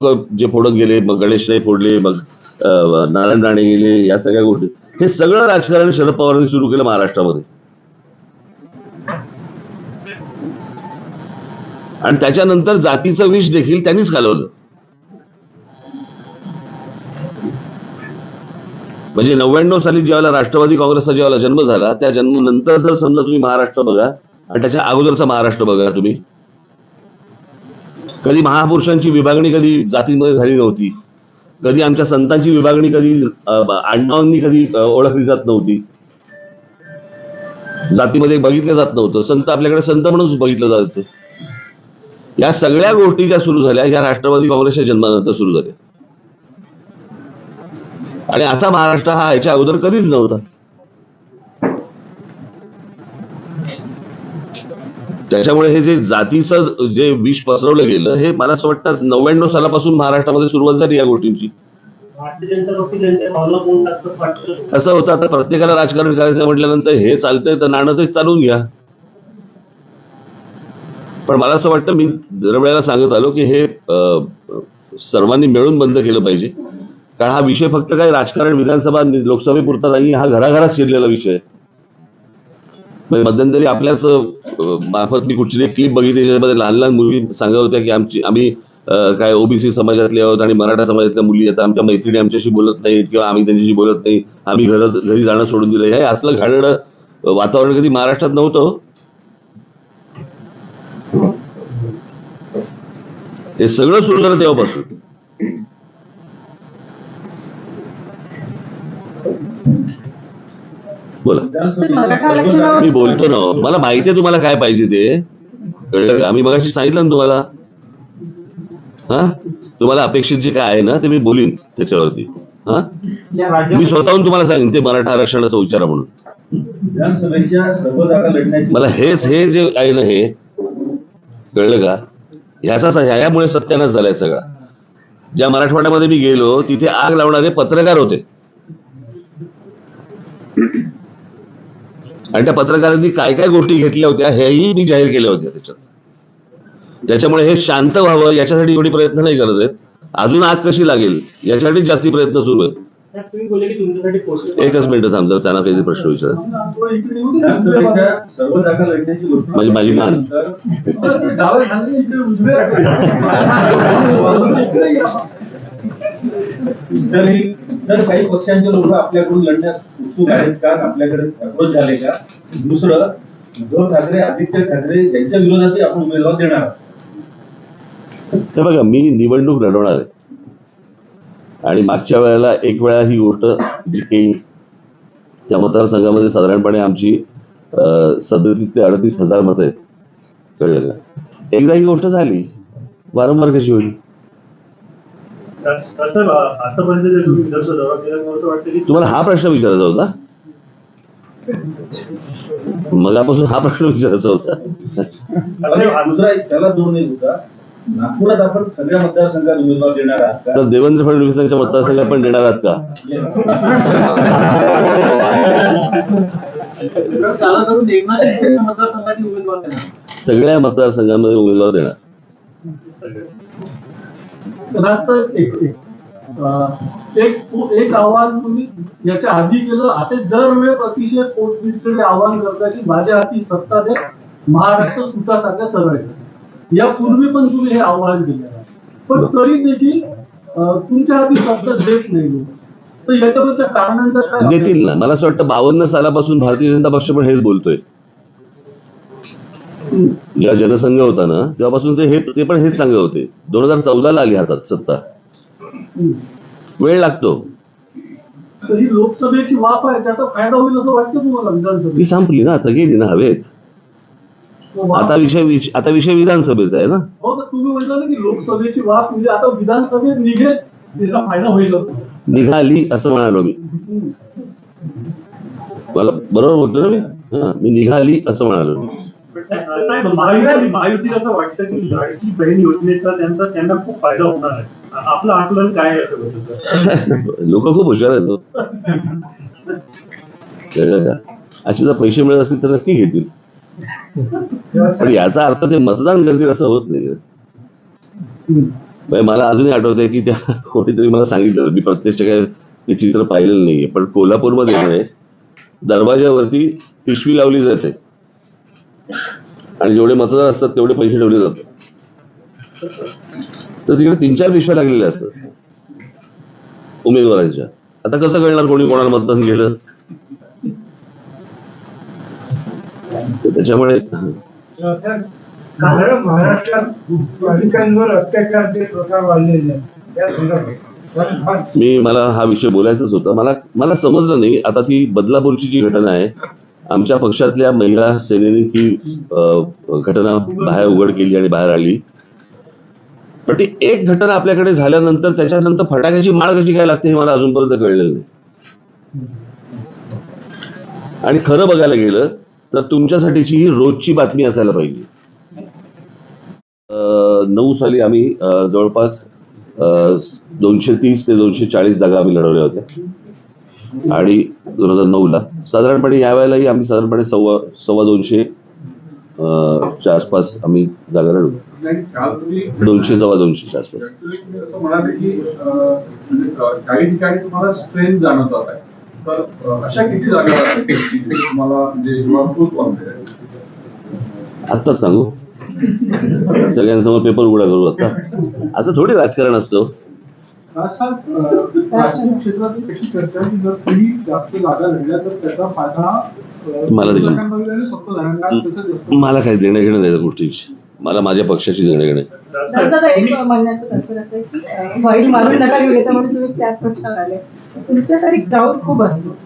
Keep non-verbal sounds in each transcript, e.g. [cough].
जे फोडत गेले मग गणेश नाही फोडले मग नारायण राणे गेले या सगळ्या गोष्टी. हे सगळं राजकारण शरद पवारांनी सुरू केलं महाराष्ट्रामध्ये. आणि त्याच्यानंतर जातीचं विष देखील त्यांनीच घालवलं. म्हणजे नव्याण्णव साली ज्यावेळेला राष्ट्रवादी काँग्रेसचा ज्यावेळेला जन्म झाला त्या जन्मानंतर जर समजा तुम्ही महाराष्ट्र बघा आणि त्याच्या अगोदरचा महाराष्ट्र बघा तुम्ही कधी महापुरुषांची विभागणी कधी जातीमध्ये झाली नव्हती. कधी आमच्या संतांची विभागणी कधी अं, आडनावांनी कधी ओळखली जात नव्हती. जातीमध्ये बघितलं जात नव्हतं. संत आपल्याकडे संत म्हणूनच बघितलं जायचं. या सगळ्या गोष्टी ज्या सुरू झाल्या ह्या राष्ट्रवादी काँग्रेसच्या जन्मानंतर सुरू झाल्या. आणि असा महाराष्ट्र हा याच्या अगोदर कधीच नव्हता. त्याच्यामुळे हे जे जातीचं जे विष पसरवलं गेलं हे मला असं वाटतं नव्याण्णव सालापासून महाराष्ट्रामध्ये सुरुवात झाली या गोष्टींची. असं होतं आता प्रत्येकाला राजकारण करायचं म्हटल्यानंतर हे चालतंय तर नाणं ते चालून घ्या. पण मला असं वाटतं मी दरवेळेला सांगत आलो की हे सर्वांनी मिळून बंद केलं पाहिजे. कारण हा विषय फक्त काही राजकारण विधानसभा लोकसभेपुरता नाही हा घराघरात शिरलेला विषय आहे. म्हणजे मध्यंतरी आपल्याच मार्फत मी कुठची एक क्लिप बघितली त्याच्यामध्ये लहान लहान मुली सांगत होत्या की आमची आम्ही काय ओबीसी समाजातले आहोत आणि मराठा समाजातल्या मुली आहेत आमच्या मैत्रिणी आमच्याशी बोलत नाहीत किंवा आम्ही त्यांच्याशी बोलत नाही आम्ही घरात घरी जाणं सोडून दिलं. हे असलं घाणेरडं वातावरण कधी महाराष्ट्रात नव्हतं हो? हे सगळं सुरू झालं तेव्हापासून. बोला. मी बोलतो ना. मला माहिती आहे तुम्हाला काय पाहिजे ते. कळलं? का? आम्ही मगाशी सांगितलं ना तुम्हाला. हा? तुम्हाला अपेक्षित जे काय आहे ना ते मी बोलीन त्याच्यावरती. हा? मी स्वतःहून तुम्हाला सांगेन ते मराठा आरक्षणाचा विचारा म्हणून. मला हेच हे जे आहे ना हे कळलं का? ह्याचाच ह्यामुळे सत्यानाश झालाय सगळा. ज्या मराठवाड्यामध्ये मी गेलो तिथे आग लावणारे पत्रकार होते. आणि त्या पत्रकारांनी काय काय गोष्टी घेतल्या होत्या हेही मी जाहीर केल्या होत्या त्याच्यात. त्याच्यामुळे हे शांत व्हावं याच्यासाठी एवढी प्रयत्न नाही करत आहेत. अजून आग कशी लागेल याच्यासाठी जास्ती प्रयत्न सुरू आहेत. त्यात तुम्ही बोलले की तुमच्यासाठी पोस्ट एकच मिनिट थांबतो त्यांना काही प्रश्न विचार. माझी- माझी मान. [laughs] [laughs] [laughs] केल्यानंतर काही पक्षांचे लोक आपल्याकडून लढण्यास उत्सुक आहेत का? आपल्याकडे अप्रोच झाले का दुसरं उद्धव ठाकरे आदित्य ठाकरे यांच्या विरोधातही आपण उमेदवार देणार आहोत. बघा मी निवडणूक लढवणार आहे. आणि मागच्या वेळेला एक वेळा ही गोष्ट जी त्या मतदारसंघामध्ये साधारणपणे आमची सदतीस ते अडतीस हजार मतं आहेत. कळलं का? एकदा ही गोष्ट झाली वारंवार कशी होईल कसं आतापर्यंत जे तुम्ही विधानसभा दौरा केला मला असं वाटतं की तुम्हाला हा प्रश्न विचारायचा होता? मगापासून हा प्रश्न विचारायचा होता. आणि दुसरा एक त्याला जोडून एक होता. नागपुरात आपण सगळ्या मतदारसंघात उमेदवार देणार आहात तर देवेंद्र फडणवीसांच्या मतदारसंघात पण देणार आहात का? [laughs] सगळ्या मतदारसंघांमध्ये उमेदवार देणार. एक एक आव्हान तुम्ही याच्या आधी केलं आता दरवेळेस अतिशय पोटतिडकीने आव्हान करता की माझ्या हाती सत्ता दे महाराष्ट्र सुटासारख्या सरळ आहे. यापूर्वी पण तुम्ही हे आव्हान केलं आहे. पण तरी देखील तुमच्या हाती सत्ता देत नाही. तर याच्याबद्दलच्या कारणांचा काय देतील ना मला असं वाटतं बावन्न सालापासून भारतीय जनता पक्ष पण हेच बोलतोय जेव्हा जनसंघ होता ना तेव्हापासून ते हे ते पण हेच सांगत होते. दोन हजार चौदा ला आली हातात सत्ता. वेळ लागतो. लोकसभेची वाफ आहे त्याचा फायदा होईल असं वाटतं तुम्हाला ती संपली ना आता गेली ना हवेत. आता विषय विष- आता विषय विधानसभेचा आहे ना. हो तर तुम्ही म्हटलं ना की लोकसभेची वाफ म्हणजे आता विधानसभेत निघेल त्याचा फायदा होईल निघाली असं म्हणालो मी. मला बरोबर बोलतो ना मी? हा मी निघाली असं म्हणालो मी. महायुती असं वाटतं की लाडकी बहीण योजनेचा त्यांचा त्यांना खूप फायदा होणार आहे. आपलं आकलन काय लोक खूप हुशार आहेत हो. असे जर पैसे मिळत असतील तर नक्की घेतील. पण याचा अर्थ ते मतदान करतील असं होत नाही. म्हणजे मला अजूनही आठवतंय की त्या कोणीतरी मला सांगितलं मी प्रत्यक्ष काय ते चित्र पाहिलेलं नाहीये. पण कोल्हापूरमध्ये म्हणे दरवाजावरती पिशवी लावली जाते. आणि जेवढे मतदार असतात तेवढे पैसे ठेवले जातात. तर तिकडे तीन चार पिशव्या लागलेल्या असतात. उमेदवारांच्या. आता कसं कळणार कोणी कोणाला मतदान केलं? त्याच्यामुळे कारण महाराष्ट्रात अत्याचारचे प्रकार वाढलेले मी मला हा विषय बोलायचाच होता. मला मला समजलं नाही. आता ती बदलापूरची जी घटना आहे आमच्या पक्षातल्या महिला सेनेने ती घटना बाहेर उघड केली आणि बाहेर आली. पण ती एक घटना आपल्याकडे झाल्यानंतर त्याच्यानंतर फटाक्याची माळ कशी काय लागते हे मला अजूनपर्यंत कळलेलं नाही. आणि खरं बघायला गेलं तर तुमच्यासाठीची ही रोजची बातमी असायला पाहिजे. नऊ साली आम्ही जवळपास दोनशे तीस ते दोनशे चाळीस जागा आम्ही लढवल्या होत्या. आणि दोन हजार नऊ ला साधारणपणे यावेळेलाही आम्ही साधारणपणे सव्वा सव्वा दोनशे च्या आसपास आम्ही जागा लढवू दोनशे सव्वा दोनशेच्या आसपास. आत्ताच सांगू. सगळ्यांसमोर पेपर उघडा करू आता. असं थोडी राजकारण असतं. मला मला काही देणं घेणं नाही त्या गोष्टीची मला माझ्या पक्षाची देणं घेणं तुमच्यासाठी क्राऊड खूप असतो.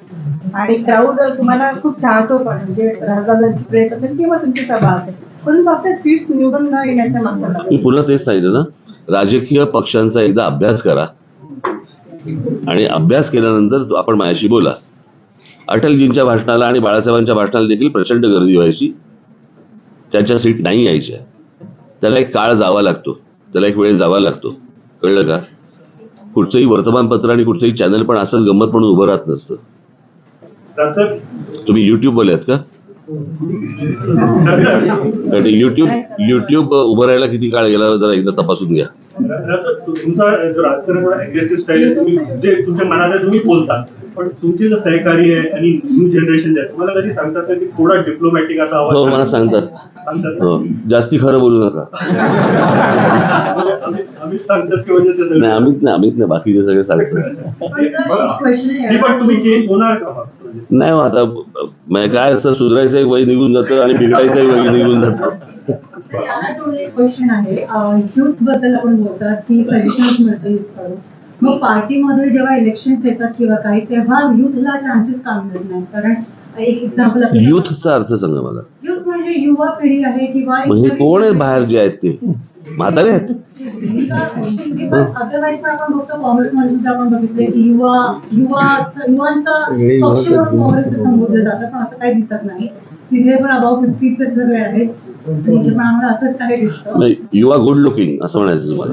आणि क्राऊड तुम्हाला खूप चाहतो पण म्हणजे राजदादांची प्रेस असेल किंवा तुमची सभा असेल पण आपल्या सीट्स निवडून न येण्याच्या मागचा मी पुन्हा तेच सांगितलं ना. राजकीय पक्षांचा एकदा अभ्यास करा. आणि अभ्यास केल्यानंतर आपण माझ्याशी बोला. अटलजींच्या भाषणाला आणि बाळासाहेबांच्या भाषणाला देखील प्रचंड गर्दी व्हायची. त्यांच्या सीट नाही यायच्या. त्याला एक काळ जावा लागतो. त्याला एक वेळ जावा लागतो. कळलं का? कुठचंही वर्तमानपत्र आणि कुठचंही चॅनल पण असंच गंमत म्हणून उभं राहत नसतं. तुम्ही युट्यूबवाले आहेत का? युट्यूब युट्यूब उभं राहायला किती काळ गेला जरा एकदा तपासून घ्या तुमचा जो राजकारण स्टाईल आहे तुम्ही तुमच्या मनात तुम्ही बोलता. पण तुमचे जे सहकारी आहे आणि न्यू जनरेशन आहे. तुम्हाला कधी सांगतात का थोडा डिप्लोमॅटिक असा आवाज हो मला सांगतात. सांगतात हो. जास्ती खरं बोलू नका. आम्ही आम्ही सांगतात की म्हणजे ते नाही सगळं- अमित नाही अमित नाही बाकीचे सगळे सांगतात. मी पण तुम्ही चेंज होणार का? मग? नाही हो, आता म्हणजे काय असतं सुधारायचं एक वय निघून जातं आणि बिघडायचं एक वय निघून जातं. याला एक क्वेश्चन आहे. युथबद्दल आपण बोलतात की सजेशन्स मिळते youth कडून मग पार्टीमध्ये जेव्हा इलेक्शन येतात किंवा काही तेव्हा युथला चान्सेस का मिळत नाही कारण एक एक्झाम्पल युथचा अर्थ सांगा मला. युथ म्हणजे युवा पिढी आहे किंवा म्हणजे कोण आहे बाहेर जे आहेत ते? म्हातारे आहेत? अदरवाईज पण आपण बघतो काँग्रेसमध्ये सुद्धा आपण बघितले की युवा युवा युवांचा पक्ष म्हणून काँग्रेसचं संबोधलं जातं पण असं काही दिसत नाही. तिथे पण अबाव फिफ्टीचे सगळे आहेत. नाही यू आर गुड लुकिंग असं म्हणायचं तुम्हाला.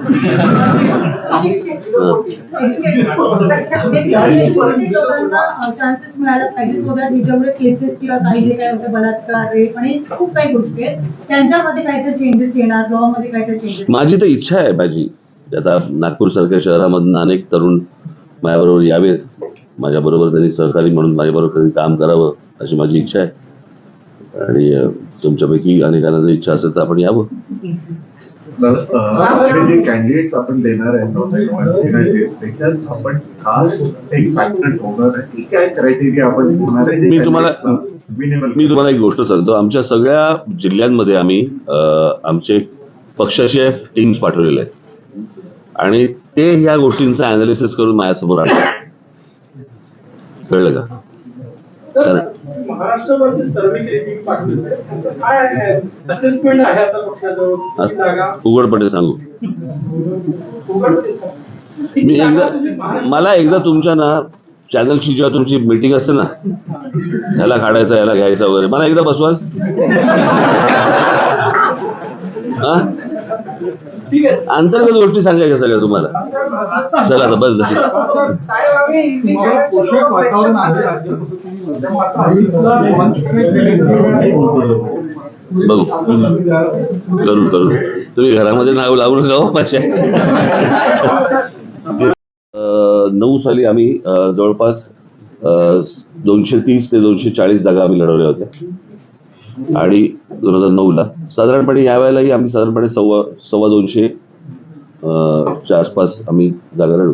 चान्सेस मिळायला पाहिजे. जेवढे केसेस किंवा काही जे काय होते बलात्कार रेप आणि खूप काही गोष्टी आहेत त्यांच्यामध्ये काहीतरी चेंजेस येणार लॉ मध्ये काहीतरी चेंजेस माझी तर इच्छा आहे माझी. आता नागपूर सारख्या शहरामधून अनेक तरुण माझ्याबरोबर यावेत. माझ्याबरोबर त्यांनी सहकारी म्हणून माझ्याबरोबर कधी काम करावं अशी माझी इच्छा आहे. आणि तुमच्यापैकी अनेकांना जर इच्छा असेल तर आपण यावं. तर अ, हे जे कॅन्डिडेट आपण देणार आहे नवतरुणांचे, त्याच्यात आपण खास एक फॅक्टर ठेवणार आहे. की काय क्रायटेरिया आपण ठेवणार आहे मी तुम्हाला- मी तुम्हाला एक गोष्ट सांगतो. आमच्या सगळ्या जिल्ह्यांमध्ये आम्ही आमचे पक्षाचे टीम्स पाठवलेले आहेत. आणि ते ह्या गोष्टींचं अनालिसिस करून माझ्यासमोर आणतात कळलं का? उघडपणे सांगू. मी एकदा मला एकदा तुमच्या ना चॅनलची जेव्हा तुमची मीटिंग असते ना ह्याला काढायचं याला घ्यायचं वगैरे मला एकदा बसवाल? हा? ठीक आहे. अंतर्गत गोष्टी सांगायच्या सगळ्या तुम्हाला. चला आता बस झाली. तुम्ही बघू. करू करू. तुम्ही घरामध्ये नाव लावू नका हो माझ्या नऊ साली आम्ही जवळपास दोनशे तीस ते दोनशे चाळीस जागा आम्ही लढवल्या होत्या. आणि दोन हजार नऊ ला साधारणपणे यावेळेलाही आम्ही साधारणपणे सव्वा सव्वा दोनशे च्या आसपास आम्ही जागा लढवू